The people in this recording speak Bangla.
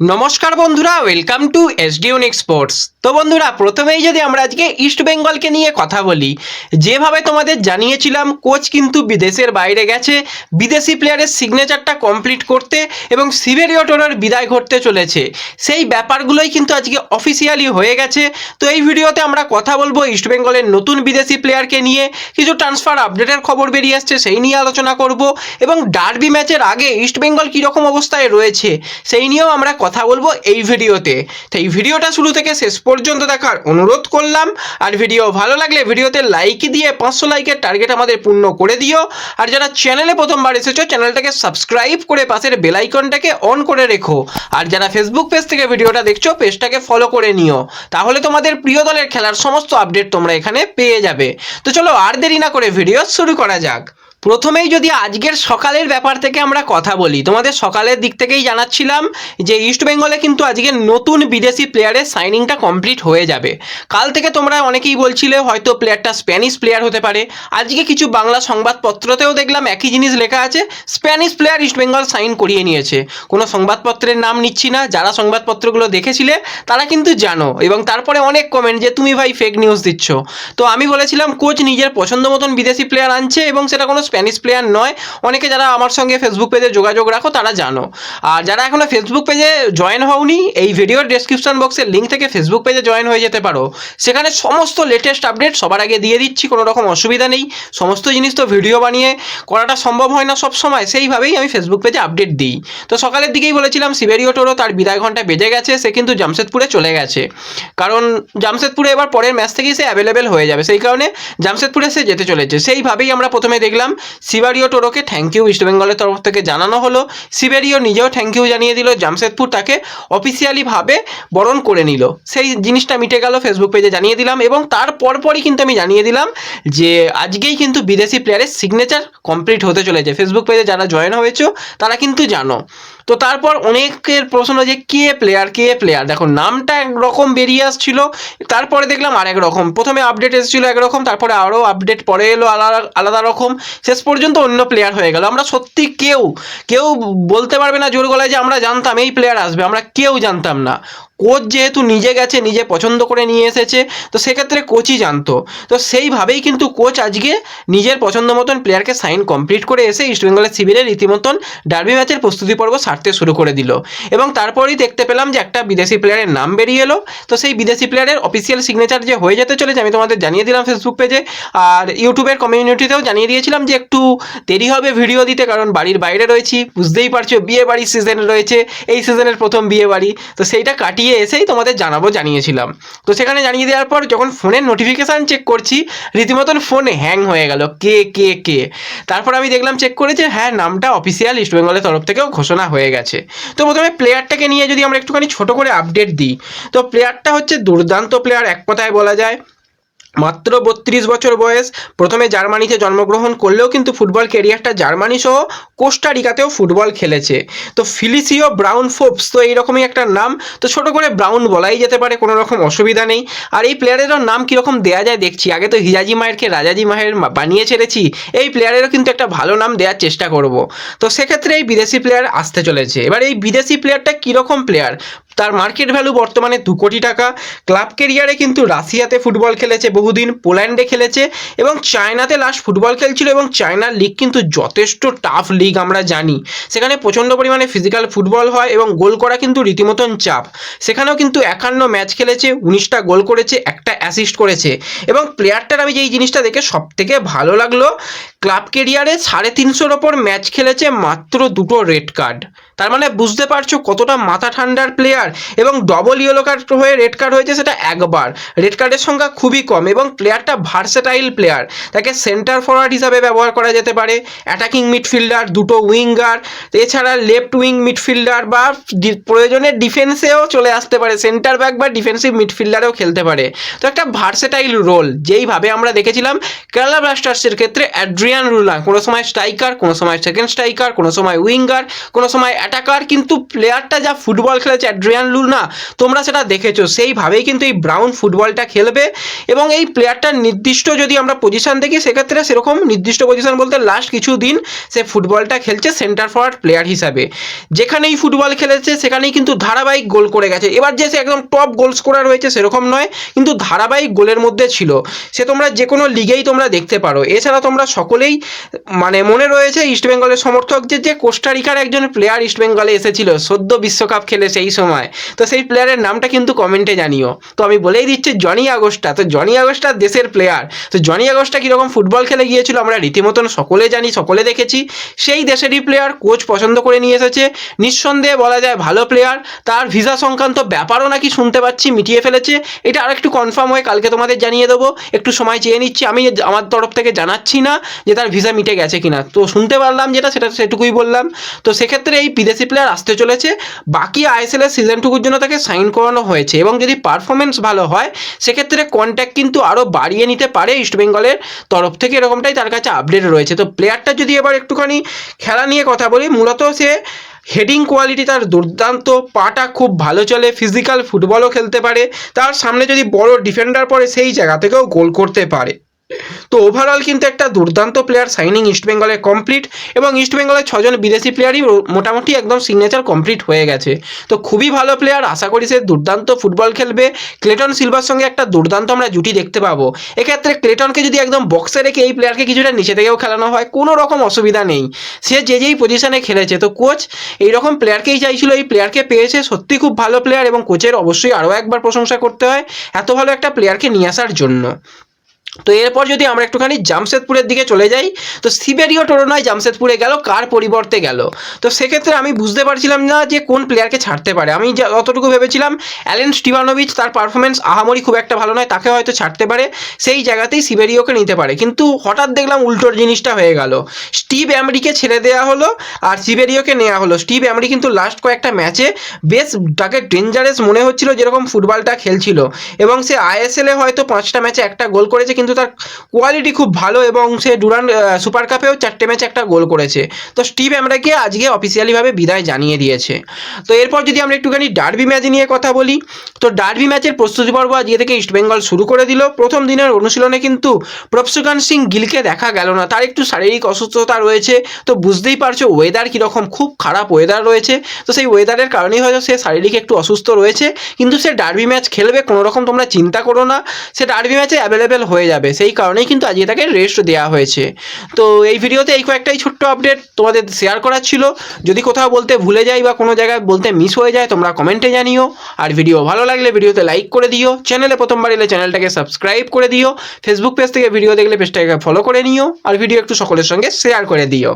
নমস্কার বন্ধুরা ওয়েলকাম টু এসডিউনিক স্পোর্টস তো বন্ধুরা, প্রথমেই যদি আমরা আজকে ইস্ট বেঙ্গলকে নিয়ে কথা বলি, যেভাবে তোমাদের জানিয়েছিলাম কোচ কিন্তু বিদেশের বাইরে গেছে, বিদেশি প্লেয়ারের সিগনেচারটা কমপ্লিট করতে এবং সিভেরিওটোনার বিদায় ঘটতে চলেছে। সেই ব্যাপারগুলোই কিন্তু আজকে অফিসিয়ালি হয়ে গেছে। তো এই ভিডিওতে আমরা কথা বলব ইস্ট বেঙ্গলের নতুন বিদেশি প্লেয়ারকে নিয়ে। কিছু ট্রান্সফার আপডেটের খবর বেরিয়ে আসছে, সেই নিয়ে আলোচনা করব। এবং ডার্বি ম্যাচের আগে ইস্ট বেঙ্গল কীরকম অবস্থায় রয়েছে, সেই নিয়েও আমরা কথা বলব এই ভিডিওতে। তো এই ভিডিওটা শুরু থেকে শেষ পর্যন্ত দেখার অনুরোধ করলাম। আর ভিডিও ভালো লাগলে ভিডিওতে লাইক দিয়ে পাঁচশো লাইকের টার্গেট আমাদের পূর্ণ করে দিও। আর যারা চ্যানেলে প্রথমবার এসেছ চ্যানেলটাকে সাবস্ক্রাইব করে পাশের বেলাইকনটাকে অন করে রেখো। আর যারা ফেসবুক পেজ থেকে ভিডিওটা দেখছ পেজটাকে ফলো করে নিও। তাহলে তোমাদের প্রিয় দলের খেলার সমস্ত আপডেট তোমরা এখানে পেয়ে যাবে। তো চলো আর দেরি না করে ভিডিও শুরু করা যাক। প্রথমেই যদি আজকের সকালের ব্যাপার থেকে আমরা কথা বলি, তোমাদের সকালের দিক থেকেই জানাচ্ছিলাম যে ইস্ট বেঙ্গলে কিন্তু আজকে নতুন বিদেশি প্লেয়ারের সাইনিংটা কমপ্লিট হয়ে যাবে। কাল থেকে তোমরা অনেকেই বলছিলে হয়তো প্লেয়ারটা স্প্যানিশ প্লেয়ার হতে পারে। আজকে কিছু বাংলা সংবাদপত্রতেও দেখলাম একই জিনিস লেখা আছে Spanish player East Bengal sign করিয়ে নিয়েছে। কোনো সংবাদপত্রের নাম নিচ্ছি না, যারা সংবাদপত্রগুলো দেখেছিলে তারা কিন্তু জানো এবং তারপরে অনেক কমেন্ট যে তুমি ভাই ফেক নিউজ দিচ্ছ। তো আমি বলেছিলাম কোচ নিজের পছন্দ মতন বিদেশি প্লেয়ার আনছে এবং সেটা কোনো স্প্যানিশ প্লেয়ার নয়। অনেকে যারা আমার সঙ্গে ফেসবুক পেজে যোগাযোগ রাখো, তারা জানো। আর যারা এখনও ফেসবুক পেজে জয়েন হওনি, এই ভিডিওর ডেসক্রিপশন বক্সের লিঙ্ক থেকে ফেসবুক পেজে জয়েন হয়ে যেতে পারো। সেখানে সমস্ত লেটেস্ট আপডেট সবার আগে দিয়ে দিচ্ছি, কোনো রকম অসুবিধা নেই। সমস্ত জিনিস তো ভিডিও বানিয়ে করাটা সম্ভব হয় না সব সময় সেইভাবেই আমি ফেসবুক পেজে আপডেট দিই। তো সকালের দিকেই বলেছিলাম সিবেরিও টোরো তার বিদায় ঘণ্টা বেজে গেছে, সে কিন্তু জামশেদপুরে চলে গেছে। কারণ জামশেদপুরে এবার পরের ম্যাচ থেকেই সে অ্যাভেলেবেল হয়ে যাবে। সেই কারণে জামশেদপুরে সে যেতে চলেছে। সেইভাবেই আমরা প্রথমে দেখলাম সিবারিও টোরোকে থ্যাংক ইউ ইস্ট বেঙ্গলের তরফ থেকে জানানো হলো। সিবেরিও নিজেও থ্যাংক ইউ জানিয়ে দিল, জামশেদপুর তাকে অফিসিয়ালিভাবে বরণ করে নিল। সেই জিনিসটা মিটে গেল ফেসবুক পেজে জানিয়ে দিলাম এবং তার পরপরই কিন্তু আমি জানিয়ে দিলাম যে আজকেই কিন্তু বিদেশি প্লেয়ারের সিগনেচার কমপ্লিট হতে চলেছে। ফেসবুক পেজে যারা জয়েন হয়েছো, তারা কিন্তু জানো। তো তারপর অনেকের প্রশ্ন যে কে প্লেয়ার কে প্লেয়ার দেখো, নামটা একরকম বেরিয়ে আসছিল, তারপরে দেখলাম আরেক রকম। প্রথমে আপডেট এসেছিল একরকম, তারপরে আরও আপডেট পরে এলো আলাদা আলাদা রকম। শেষ পর্যন্ত অন্য প্লেয়ার হয়ে গেল। আমরা সত্যি কেউ কেউ বলতে পারবে না জোর গলায় যে আমরা জানতাম এই প্লেয়ার আসবে, আমরা কেউ জানতাম না। কোচ যেহেতু নিজে গেছে, নিজে পছন্দ করে নিয়ে এসেছে, তো সেক্ষেত্রে কোচই জানতো। তো সেইভাবেই কিন্তু কোচ আজকে নিজের পছন্দ মতন প্লেয়ারকে সাইন কমপ্লিট করে এসে ইস্টবেঙ্গলের শিবিরে রীতিমতন ডার্বি ম্যাচের প্রস্তুতি পর্ব সারতে শুরু করে দিল। এবং তারপরেই দেখতে পেলাম যে একটা বিদেশি প্লেয়ারের নাম বেরিয়ে এলো। তো সেই বিদেশি প্লেয়ারের অফিসিয়াল সিগনেচার যে হয়ে যেতে চলেছে, আমি তোমাদের জানিয়ে দিলাম ফেসবুক পেজে আর ইউটিউবের কমিউনিটিতেও জানিয়ে দিয়েছিলাম যে একটু দেরি হবে ভিডিও দিতে, কারণ বাড়ির বাইরে রয়েছি, বুঝতেই পারছ, বিয়ে বাড়ির সিজন রয়েছে, এই সিজনের প্রথম বিয়ে বাড়ি। তো সেইটা কাটিয়ে এসেই তোমাদের জানাব, জানিয়েছিলাম। তো সেখানে জানিয়ে দেওয়ার পর যখন ফোনের নোটিফিকেশান চেক করছি, রীতিমতন ফোন হ্যাং হয়ে গেল, কে কে কে। তারপর আমি দেখলাম চেক করে যে হ্যাঁ নামটা অফিসিয়াল ইস্ট বেঙ্গলের তরফ থেকেও ঘোষণা হয়ে গেছে। তো প্রথমে প্লেয়ারটাকে নিয়ে যদি আমরা একটুখানি ছোট করে আপডেট দিই, তো প্লেয়ারটা হচ্ছে দুর্দান্ত প্লেয়ার এক কথায় বলা যায়। মাত্র বত্রিশ বছর বয়স। প্রথমে জার্মানিতে জন্মগ্রহণ করলেও কিন্তু ফুটবল কেরিয়ারটা জার্মানি সহ কোস্টারিকাতেও ফুটবল খেলেছে। তো ফিলিসিও ব্রাউন ফোপস, তো এইরকমই একটা নাম। তো ছোট করে ব্রাউন বলাই যেতে পারে, কোনো রকম অসুবিধা নেই। আর এই প্লেয়ারেরও নাম কীরকম দেয়া যায় দেখছি। আগে তো হিজাজি মায়েরকে রাজাজি মায়ের বানিয়ে ছেড়েছি, এই প্লেয়ারেরও কিন্তু একটা ভালো নাম দেওয়ার চেষ্টা করব। তো সেক্ষেত্রে এই বিদেশি প্লেয়ার আসতে চলেছে। এবার এই বিদেশি প্লেয়ারটা কীরকম প্লেয়ার? তার মার্কেট ভ্যালু বর্তমানে দু কোটি টাকা। ক্লাব কেরিয়ারে কিন্তু রাশিয়াতে ফুটবল খেলেছে বহুদিন, পোল্যান্ডে খেলেছে এবং চায়নাতে লাস্ট ফুটবল খেলছিল এবং চায়নার লিগ কিন্তু যথেষ্ট টাফ লিগ আমরা জানি। সেখানে প্রচণ্ড পরিমাণে ফিজিক্যাল ফুটবল হয় এবং গোল করা কিন্তু রীতিমতন চাপ। সেখানেও কিন্তু একান্ন ম্যাচ খেলেছে, উনিশটা গোল করেছে, একটা অ্যাসিস্ট করেছে। এবং প্লেয়ারটার আমি যেই জিনিসটা দেখে সব থেকে ভালো লাগল ক্লাব কেরিয়ারে সাড়ে তিনশোর ওপর ম্যাচ খেলেছে মাত্র দুটো রেড কার্ড। তার মানে বুঝতে পারছ কতটা মাথা ঠান্ডার প্লেয়ার এবং ডবল ইয়েলো কার্ড হয়ে রেড কার্ড হয়েছে সেটা একবার। রেড কার্ডের সংখ্যা খুবই কম এবং প্লেয়ারটা ভার্সেটাইল প্লেয়ার তাকে সেন্টার ফরওয়ার্ড হিসাবে ব্যবহার করা যেতে পারে অ্যাটাকিং মিডফিল্ডার দুটো উইঙ্গার এছাড়া লেফট উইং মিডফিল্ডার বা প্রয়োজনে ডিফেন্সেও চলে আসতে পারে সেন্টার ব্যাক বা ডিফেন্সিভ মিডফিল্ডারেও খেলতে পারে। তো একটা ভার্সেটাইল রোল যেইভাবে আমরা দেখেছিলাম কেরালা ব্লাস্টার্সের ক্ষেত্রে অ্যাড্রি অ্যাড্রিয়ান রুলা কোনো সময় স্ট্রাইকার কোনো সময় সেকেন্ড স্ট্রাইকার কোনো সময় উইঙ্গার কোনো সময় অ্যাটাকার কিন্তু প্লেয়ারটা যা ফুটবল খেলেছে অ্যাড্রিয়ান লুনা তোমরা সেটা দেখেছ। সেইভাবেই কিন্তু এই ব্রাউন ফুটবলটা খেলবে এবং এই প্লেয়ারটার নির্দিষ্ট যদি আমরা পজিশন দেখি, সেক্ষেত্রে সেরকম নির্দিষ্ট পজিশন বলতে লাস্ট কিছু দিন সে ফুটবলটা খেলছে সেন্টার ফরওয়ার্ড প্লেয়ার হিসাবে। যেখানেই ফুটবল খেলেছে, সেখানেই কিন্তু ধারাবাহিক গোল করে গেছে। এবার যে সে একদম টপ গোল স্কোরার হয়েছে, সেরকম নয়, কিন্তু ধারাবাহিক গোলের মধ্যে ছিল। সে তোমরা যে কোনো লিগেই তোমরা দেখতে পারো। এছাড়া তোমরা সকলেই মানে মনে রয়েছে ইস্টবেঙ্গলের সমর্থক যে যে কোস্টারিকার একজন প্লেয়ার ইস্টবেঙ্গলে এসেছিল, সদ্য বিশ্বকাপ খেলে সেই সময়। তো সেই প্লেয়ারের নামটা কিন্তু কমেন্টে জানিও। তো আমি বলেই দিচ্ছি জনি আগস্টা তো জনি আগস্টা দেশের প্লেয়ার তো জনি আগস্টা কীরকম ফুটবল খেলে গিয়েছিল আমরা রীতিমতন সকলে জানি, সকলে দেখেছি। সেই দেশেরই প্লেয়ার কোচ পছন্দ করে নিয়ে এসেছে। নিঃসন্দেহে বলা যায় ভালো প্লেয়ার তার ভিসা সংক্রান্ত ব্যাপারও নাকি শুনতে পাচ্ছি, মিটিয়ে ফেলেছে। এটা আর একটু কনফার্ম হয়ে কালকে তোমাদের জানিয়ে দেবো। একটু সময় চেয়ে নিচ্ছি। আমি আমার তরফ থেকে জানাচ্ছি না যে তার ভিসা মিটে গেছে কিনা। তো শুনতে পারলাম যেটা, সেটা সেটুকুই বললাম। তো সেক্ষেত্রে এই বিদেশি প্লেয়ার আসতে চলেছে। বাকি আইএসএল এর সিজনটুকুর জন্য তাকে সাইন করানো হয়েছে। এবং যদি পারফরমেন্স ভালো হয়, সেক্ষেত্রে কন্ট্যাক্ট কিন্তু আরও বাড়িয়ে নিতে পারে ইস্টবেঙ্গলের তরফ থেকে। এরকমটাই তার কাছে আপডেট রয়েছে। তো প্লেয়ারটা যদি এবার একটুখানি খেলা নিয়ে কথা বলি, মূলত সে হেডিং কোয়ালিটি তার দুর্দান্ত, পাটা খুব ভালো চলে ফিজিক্যাল ফুটবলও খেলতে পারে। তার সামনে যদি বড় ডিফেন্ডার পড়ে, সেই জায়গা থেকেও গোল করতে পারে। তো ওভারঅল কিন্তু একটা দুর্দান্ত প্লেয়ার সাইনিং ইস্টবেঙ্গলে কমপ্লিট এবং ইস্টবেঙ্গলের ছজন বিদেশি প্লেয়ারই মোটামুটি একদম সিগনেচার কমপ্লিট হয়ে গেছে। তো খুবই ভালো প্লেয়ার আশা করি সে দুর্দান্ত ফুটবল খেলবে। ক্লেটন সিলভার সঙ্গে একটা দুর্দান্ত আমরা জুটি দেখতে পাবো। এক্ষেত্রে ক্লেটনকে যদি একদম বক্সে রেখে এই প্লেয়ারকে কিছুটা নিচে থেকেও খেলানো হয়, কোনো রকম অসুবিধা নেই। সে যে যেই পজিশনে খেলেছে, তো কোচ এইরকম প্লেয়ারকেই চাইছিল, এই প্লেয়ারকে পেয়েছে। সত্যি খুব ভালো প্লেয়ার এবং কোচের অবশ্যই আরও একবার প্রশংসা করতে হয়, এত ভালো একটা প্লেয়ারকে নিয়ে আসার জন্য। তো এরপর যদি আমরা একটুখানি জামশেদপুরের দিকে চলে যাই, তো সিবেরিও টোরোনায় জামশেদপুরে গেল, কার পরিবর্তে গেল? তো সেক্ষেত্রে আমি বুঝতে পারছিলাম না যে কোন প্লেয়ারকে ছাড়তে পারে। আমি যতটুকু ভেবেছিলাম, অ্যালেন স্টিভানোভিচ তার পারফরমেন্স আহামরি খুব একটা ভালো নয়, তাকে হয়তো ছাড়তে পারে, সেই জায়গাতেই সিবেরিওকে নিতে পারে। কিন্তু হঠাৎ দেখলাম উল্টোর জিনিসটা হয়ে গেল। স্টিভ অ্যামরিকে ছেড়ে দেওয়া হলো আর সিবেরিওকে নেওয়া হলো। স্টিভ অ্যামরি কিন্তু লাস্ট কয়েকটা ম্যাচে বেশ তাকে ডেঞ্জারাস মনে হচ্ছিল, যেরকম ফুটবলটা খেলছিল। এবং সে আইএসএলে হয়তো পাঁচটা ম্যাচে একটা গোল করেছে কিন্তু তার কোয়ালিটি খুব ভালো এবং সে ডুরান সুপার কাপেও চারটে ম্যাচে একটা গোল করেছে। তো স্টিভ অ্যামরাকে আজকে অফিসিয়ালিভাবে বিদায় জানিয়ে দিয়েছে। তো এরপর যদি আমরা একটুখানি ডার্বি ম্যাচ নিয়ে কথা বলি, তো ডার্বি ম্যাচের প্রস্তুতি পর্ব আজকে থেকে ইস্টবেঙ্গল শুরু করে দিল। প্রথম দিনের অনুশীলনে কিন্তু প্রফসুকান সিং গিলকে দেখা গেল না, তার একটু শারীরিক অসুস্থতা রয়েছে। তো বুঝতেই পারছ ওয়েদার কীরকম, খুব খারাপ ওয়েদার রয়েছে। তো সেই ওয়েদারের কারণেই হয়তো সে শারীরিক একটু অসুস্থ রয়েছে। কিন্তু সে ডার্বি ম্যাচ খেলবে কোনো রকম তোমরা চিন্তা করো না। সে ডার্বি ম্যাচে অ্যাভেলেবেল হয়ে যাবে। সেই কারণেই কিন্তু আজকে তাকে রেস্ট দেওয়া হয়েছে। তো এই ভিডিওতে এই কয়েকটাই ছোট্ট আপডেট তোমাদের শেয়ার করার ছিল। যদি কোথাও বলতে ভুলে যাই বা কোনো জায়গায় বলতে মিস হয়ে যায়, তোমরা কমেন্টে জানিও। আর ভিডিও ভালো লাগলে ভিডিওতে লাইক করে দিও। চ্যানেলে প্রথমবার এলে চ্যানেলটাকে সাবস্ক্রাইব করে দিও। ফেসবুক পেজ থেকে ভিডিও দেখলে পেজটাকে ফলো করে নিও। আর ভিডিও একটু সকলের সঙ্গে শেয়ার করে দিও।